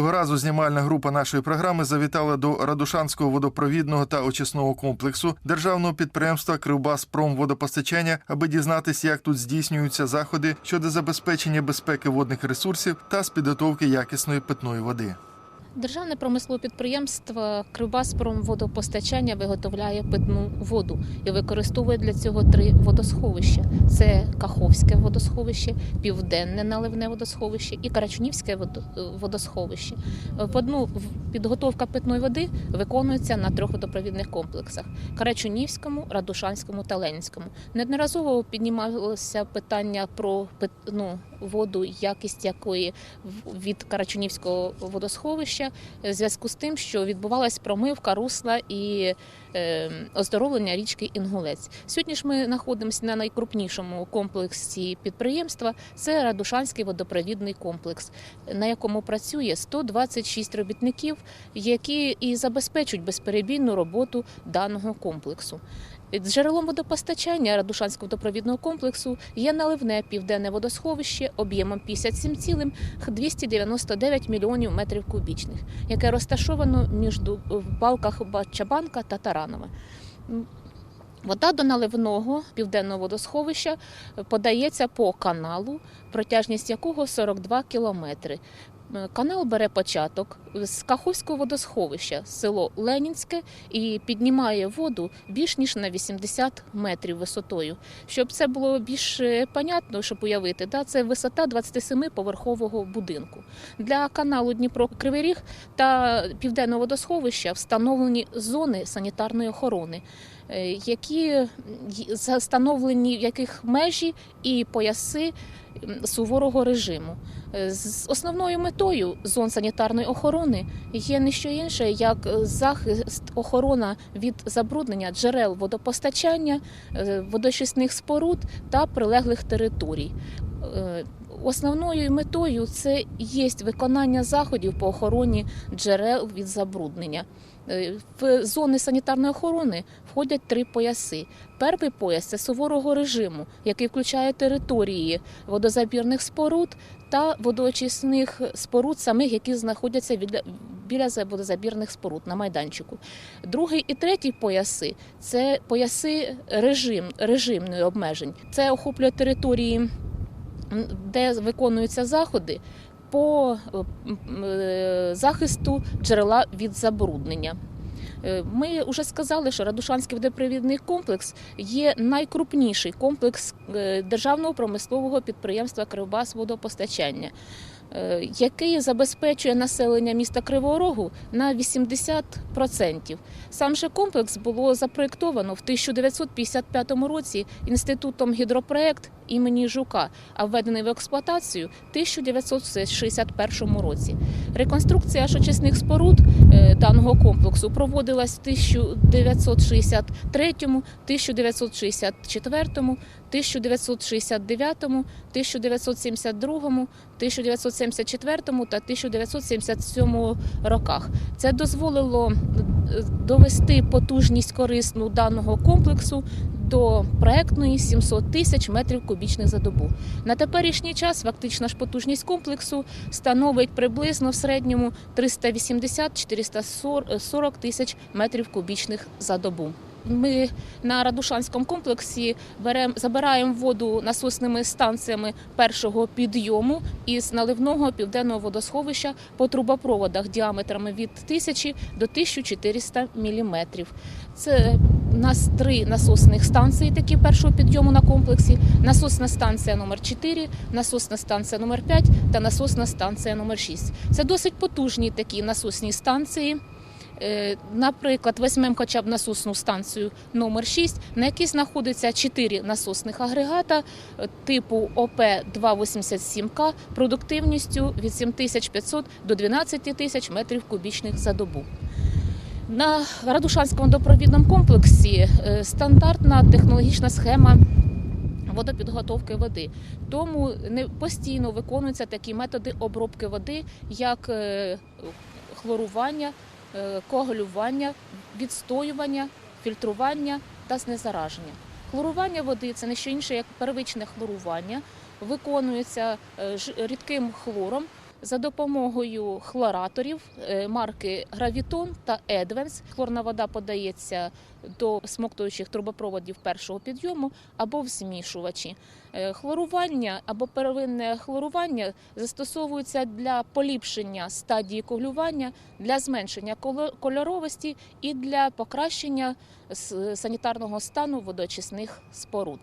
Цього разу знімальна група нашої програми завітала до Радушанського водопровідного та очисного комплексу державного підприємства Кривбаспромводопостачання, аби дізнатися, як тут здійснюються заходи щодо забезпечення безпеки водних ресурсів та з підготовки якісної питної води. Державне промислове підприємство Кривбаспромводопостачання виготовляє питну воду і використовує для цього три водосховища: це Каховське водосховище, Південне наливне водосховище і Карачунівське водосховище. Підготовка питної води виконується на трьох водопровідних комплексах: Карачунівському, Радушанському та Ленінському. Неодноразово піднімалося питання про питну воду, якість якої від Карачунівського водосховища в зв'язку з тим, що відбувалась промивка русла і е, оздоровлення річки Інгулець. Сьогодні ж ми знаходимося на найкрупнішому комплексі підприємства. Це Радушанський водопровідний комплекс, на якому працює 126 робітників, які і забезпечують безперебійну роботу даного комплексу. Джерелом водопостачання Радушанського водопровідного комплексу є наливне південне водосховище об'ємом 57,299 мільйонів метрів кубічних, яке розташовано між балках Чабанка та Таранова. Вода до наливного південного водосховища подається по каналу, протяжність якого 42 кілометри. Канал бере початок з Каховського водосховища, село Ленінське, і піднімає воду більш ніж на 80 метрів висотою. Щоб це було більш е, понятно, щоб уявити, да, це висота 27-поверхового будинку. Для каналу Дніпро Кривий Ріг та південного водосховища встановлені зони санітарної охорони, які м, встановлені яких межі і пояси суворого режиму. Е, З основною метою зон санітарної охорони є не що інше, як е, захист охорона від забруднення джерел водопостачання, е, водочисних споруд та прилеглих територій. Основною метою це є виконання заходів по охороні джерел від забруднення. Е, В зони санітарної охорони входять три пояси. Перший пояс це суворого режиму, який включає території водозабірних споруд та водоочисних споруд, самих, які знаходяться біля, біля за- водозабірних споруд на майданчику. Другий і третій пояси це пояси режим, режимної обмежень. Це охоплює території, де виконуються заходи по е, е, захисту джерела від забруднення. Е, Ми вже сказали, що Радушанський водопровідний комплекс є найкрупніший комплекс державного промислового підприємства Кривбас водопостачання, який забезпечує населення міста Кривого Рогу на 80%. Сам же комплекс було запроєктовано в 1955 році інститутом гідропроект імені Жука, а введений в експлуатацію в 1961 році. Реконструкція очисних споруд е, даного комплексу проводилась в 1963, 1964, 1969, 1972, 1974 та 1977 роках. Це дозволило е, довести потужність корисну даного комплексу до проектної 700 тисяч метрів кубічних за добу. На теперішній час фактична ж потужність комплексу становить приблизно в середньому 380-440 тисяч метрів кубічних за добу. Ми на Радушанському комплексі берем, забираємо воду насосними станціями першого підйому із наливного південного водосховища по трубопроводах діаметрами від 1000 до 1400 міліметрів. Це у нас три насосних станції такі першого підйому на комплексі. Насосна станція номер 4 насосна станція номер 5 та насосна станція номер 6 Це досить потужні такі насосні станції. Е, Наприклад, візьмемо хоча б насосну станцію номер 6 на якій знаходиться 4 насосних агрегата е, типу ОП-287К продуктивністю від 7500 до 12 тисяч метрів кубічних за добу. На Радушанському водопровідному комплексі е, стандартна технологічна схема водопідготовки води. Тому не постійно виконуються такі методи обробки води, як хлорування, е, коагулювання, відстоювання, фільтрування та знезараження. Хлорування води це не що інше, як первичне хлорування, виконується е, рідким хлором За допомогою хлораторів е, марки Гравітон та Едвенс хлорна вода подається до смоктуючих трубопроводів першого підйому або в змішувачі. Е, Хлорування або первинне хлорування застосовується для поліпшення стадії коглювання, для зменшення кольоровості і для покращення санітарного стану водоочисних споруд.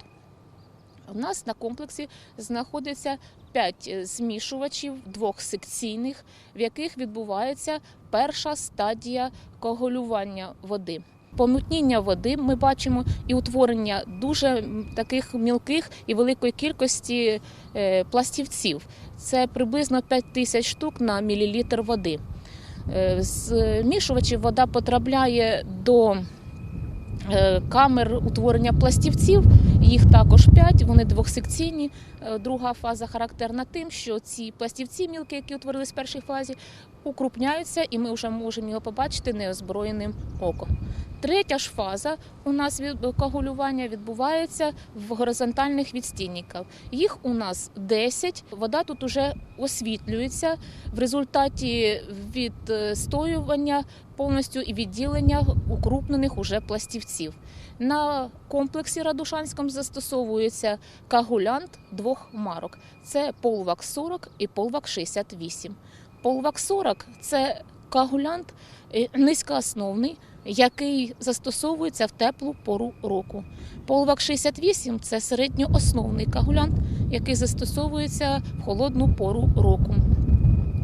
У нас на комплексі знаходиться п'ять е, змішувачів двохсекційних, в яких відбувається перша стадія коагулювання води. Помутніння води ми бачимо і утворення дуже таких мілких і великої кількості е, пластівців. Це приблизно 5 тисяч штук на мілілітр води. Е, змішувачів вода потрапляє до камер утворення пластівців. Їх також п'ять, вони двохсекційні. Е, Друга фаза характерна тим, що ці пластівці мілки, які утворились в першій фазі, укрупняються, і ми вже можемо його побачити неозброєним оком. Третя ж фаза у нас від коагулювання відбувається в горизонтальних відстійниках. Їх у нас 10. Вода тут уже освітлюється в результаті відстоювання повністю і відділення укрупнених уже пластівців. На комплексі Радушанському застосовується кагулянт двох марок: це Полвак 40 і Полвак 68. Полвак 40 – це кагулянт е, низькоосновний, який застосовується в теплу пору року. Полвак 68 – це середньоосновний кагулянт, який застосовується в холодну пору року.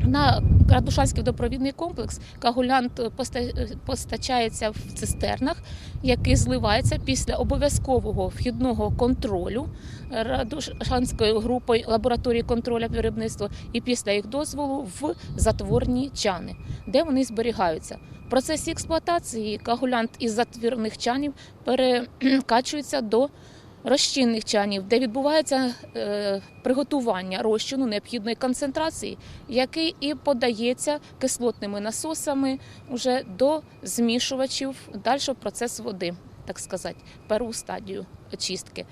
На Радушанський водопровідний комплекс кагулянт поста- постачається в цистернах, який зливається після обов'язкового вхідного контролю Радушанською групою лабораторії контролю виробництва і після їх дозволу в затворні чани, де вони зберігаються. В процесі експлуатації кагулянт із затвірних чанів перекачується до розчинних чанів, де відбувається е, приготування розчину необхідної концентрації, який і подається кислотними насосами уже до змішувачів далі в процес води, так сказати, перву стадію очистки.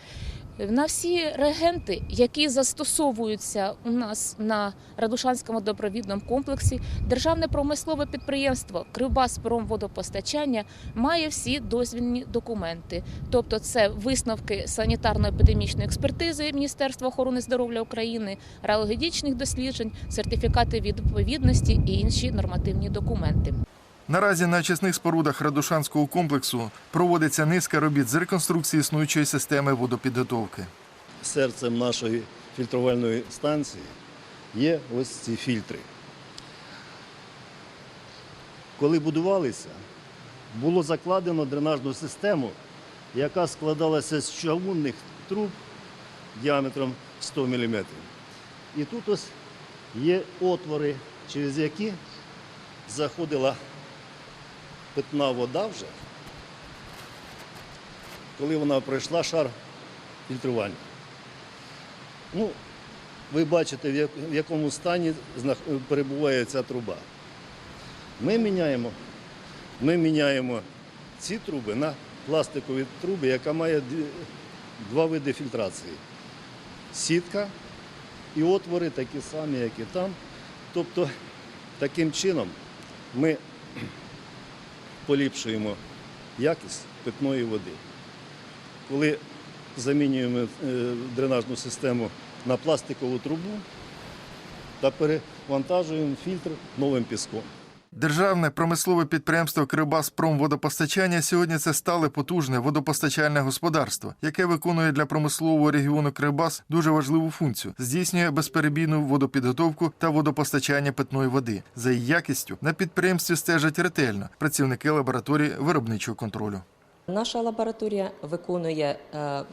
На всі реагенти, які застосовуються у нас на Радушанському водопровідному комплексі, державне промислове підприємство Кривбаспромводопостачання має всі дозвільні документи. Тобто, це висновки санітарно-епідемічної експертизи Міністерства охорони здоров'я України, реологічних досліджень, сертифікати відповідності і інші нормативні документи. Наразі на очисних спорудах Радушанського комплексу проводиться низка робіт з реконструкції існуючої системи водопідготовки. серцем нашої фільтрувальної станції є ось ці фільтри. Коли будувалися, було закладено дренажну систему, яка складалася з чавунних труб діаметром 100 мм. І тут ось є отвори, через які заходила питна вода вже, коли вона пройшла шар фільтрування. Ну, ви бачите, в якому стані перебуває ця труба. Ми міняємо, ми міняємо ці труби на пластикові труби, яка має два види фільтрації. Сітка і отвори такі самі, як і там. Тобто, таким чином ми поліпшуємо якість питної води. Коли замінюємо е, дренажну систему на пластикову трубу та перевантажуємо фільтр новим піском. Державне промислове підприємство Кривбаспромводопостачання сьогодні це стале потужне водопостачальне господарство, яке виконує для промислового регіону Кривбас дуже важливу функцію, здійснює безперебійну водопідготовку та водопостачання питної води. За її якістю на підприємстві стежать ретельно працівники лабораторії виробничого контролю. Наша лабораторія виконує е,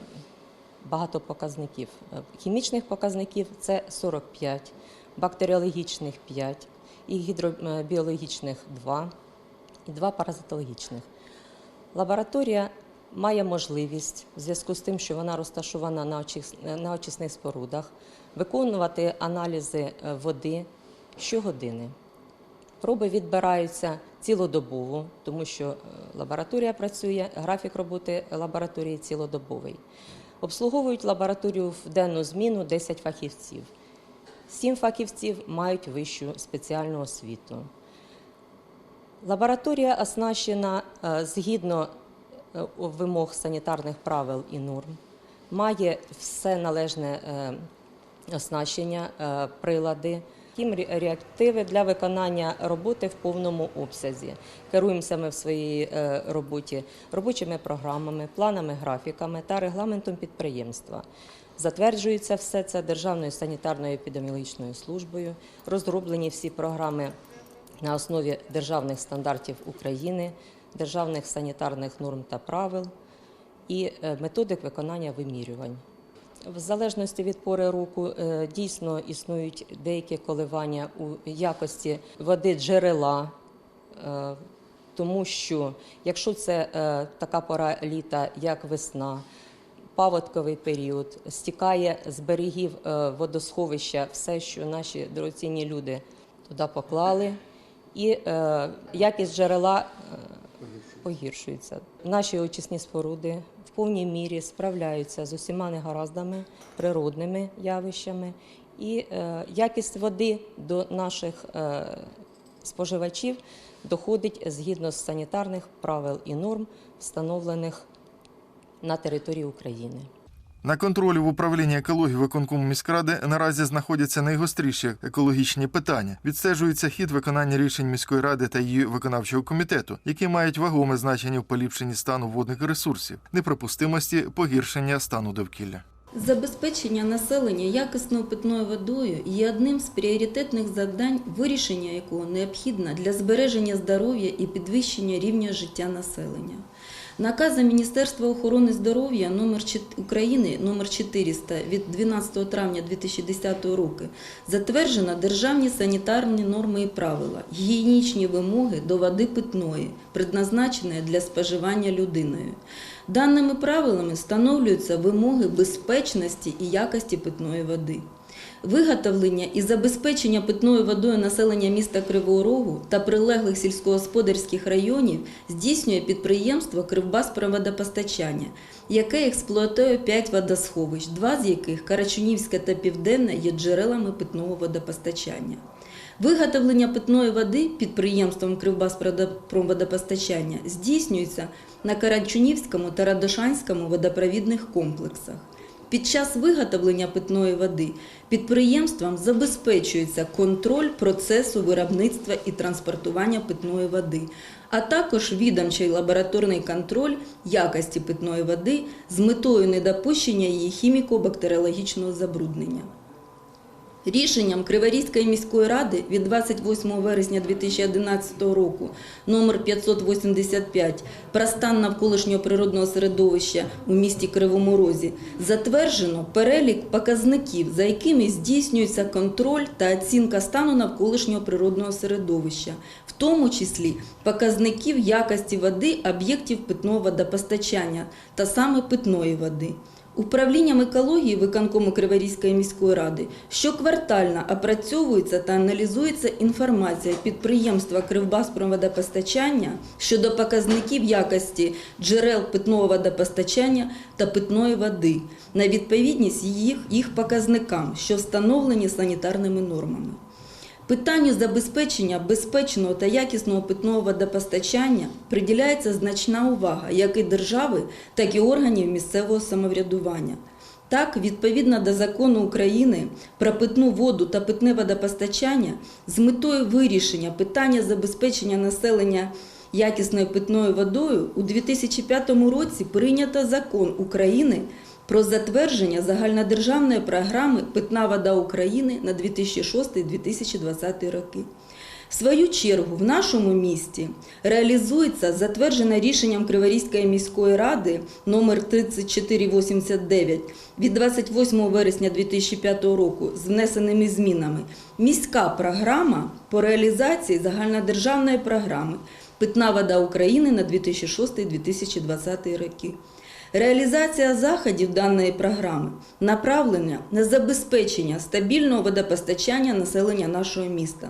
багато показників. Е, Хімічних показників це 45, бактеріологічних 5, і гідробіологічних 2, і 2 паразитологічних. Лабораторія має можливість, в зв'язку з тим, що вона розташована на очисних спорудах, виконувати аналізи е, води щогодини. Проби відбираються цілодобово, тому що е, лабораторія працює, графік роботи лабораторії цілодобовий. Обслуговують лабораторію в денну зміну 10 фахівців. Сім фахівців мають вищу спеціальну освіту. Лабораторія оснащена е, згідно е, вимог санітарних правил і норм, має все належне е, оснащення, прилади, хім- реактиви для виконання роботи в повному обсязі. Керуємося ми в своїй роботі робочими програмами, планами, графіками та регламентом підприємства. Затверджується все це Державною санітарною епідеміологічною службою, розроблені всі програми на основі державних стандартів України, державних санітарних норм та правил і е, методик виконання вимірювань. В залежності від пори року е, дійсно існують деякі коливання у якості води джерела, е, тому що якщо це така пора літа, як весна, паводковий період, стікає з берегів е, водосховища все, що наші дорогоцінні люди туди поклали, і е, якість джерела е, погіршується. Наші очисні споруди в повній мірі справляються з усіма негараздами, природними явищами, і якість води до наших споживачів доходить згідно з санітарних правил і норм, встановлених на території України. На контролі в управлінні екології виконкому міськради наразі знаходяться найгостріші екологічні питання. Відстежується хід виконання рішень міської ради та її виконавчого комітету, які мають вагоме значення в поліпшенні стану водних ресурсів, неприпустимості погіршення стану довкілля. Забезпечення населення якісною питною водою є одним з пріоритетних завдань, вирішення якого необхідно для збереження здоров'я і підвищення рівня життя населення. Наказом Міністерства охорони здоров'я України номер 400 від 12 травня 2010 року затверджено державні санітарні норми і правила, гігієнічні вимоги до води питної, предназначеної для споживання людиною. Даними правилами встановлюються вимоги безпечності і якості питної води. Виготовлення і забезпечення питною водою населення міста Кривого Рогу та прилеглих сільськогосподарських районів здійснює підприємство Кривбаспроводопостачання, яке експлуатує 5 водосховищ, два з яких Карачунівське та Південне є джерелами питного водопостачання. Виготовлення питної води підприємством Кривбаспроводопостачання здійснюється на Карачунівському та Радошанському водопровідних комплексах. Під час виготовлення питної води підприємствам забезпечується контроль процесу виробництва і транспортування питної води, а також відомчий лабораторний контроль якості питної води з метою недопущення її хіміко-бактеріологічного забруднення. Рішенням Криворізької міської ради від 28 вересня 2011 року номер 585 про стан навколишнього природного середовища у місті Кривому Розі затверджено перелік показників, за якими здійснюється контроль та оцінка стану навколишнього природного середовища, в тому числі показників якості води об'єктів питного водопостачання та саме питної води. Управлінням екології виконкому Криворізької міської ради щоквартально опрацьовується та аналізується інформація підприємства Кривбаспроводопостачання щодо показників якості джерел питного водопостачання та питної води на відповідність їх, їх показникам, що встановлені санітарними нормами. Питанню забезпечення безпечного та якісного питного водопостачання приділяється значна увага як і держави, так і органів місцевого самоврядування. Так, відповідно до закону України про питну воду та питне водопостачання, з метою вирішення питання забезпечення населення якісною питною водою у 2005 році прийнято закон України про затвердження загальнодержавної програми Питна вода України на 2006-2020 роки. В свою чергу в нашому місті реалізується затверджена рішенням Криворізької міської ради номер 3489 від 28 вересня 2005 року з внесеними змінами міська програма по реалізації загальнодержавної програми Питна вода України на 2006-2020 роки. Реалізація заходів даної програми направлена на забезпечення стабільного водопостачання населення нашого міста,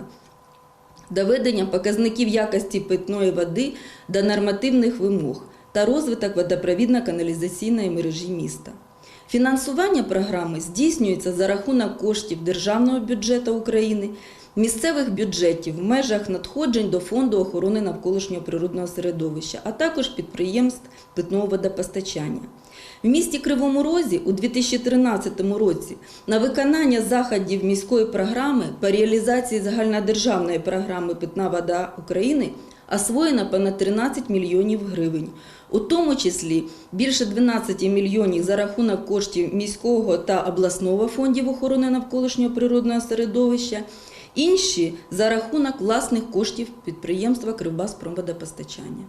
доведення показників якості питної води до нормативних вимог та розвиток водопровідно-каналізаційної мережі міста. Фінансування програми здійснюється за рахунок коштів Державного бюджету України, місцевих бюджетів в межах надходжень до Фонду охорони навколишнього природного середовища, а також підприємств питного водопостачання. В місті Кривому Розі у 2013 році на виконання заходів міської програми по реалізації загальнодержавної програми Питна вода України освоєно понад 13 мільйонів гривень, у тому числі більше 12 мільйонів за рахунок коштів міського та обласного фондів охорони навколишнього природного середовища, інші за рахунок власних коштів підприємства Кривбаспромводопостачання.